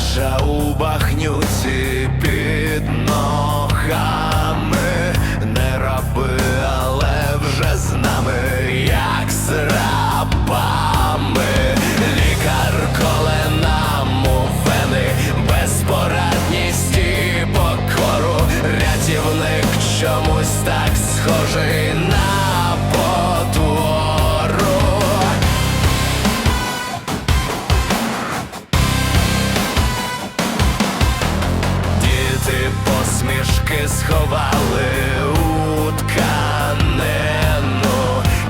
пляжа під ногами, не раби, але вже з нами, як з рабами, лікар коле нам у вени, безпорадність і покору, рятівник чомусь так схожий на. поклали у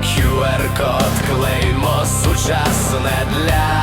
QR-код клеймо сучасне для.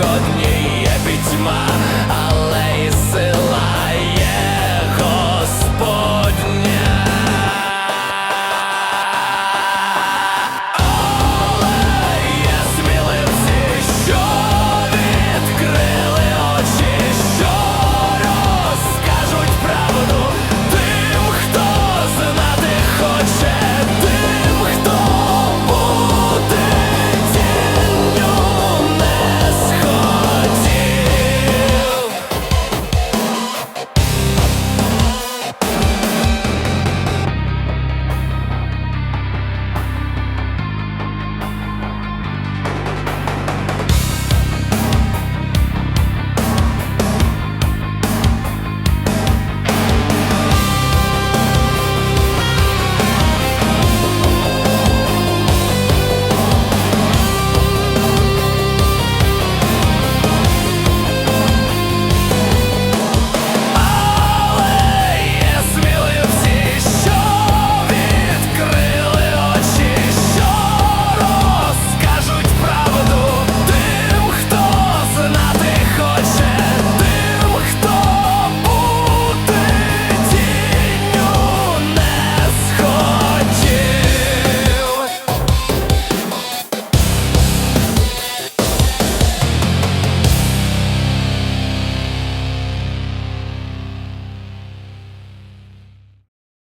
God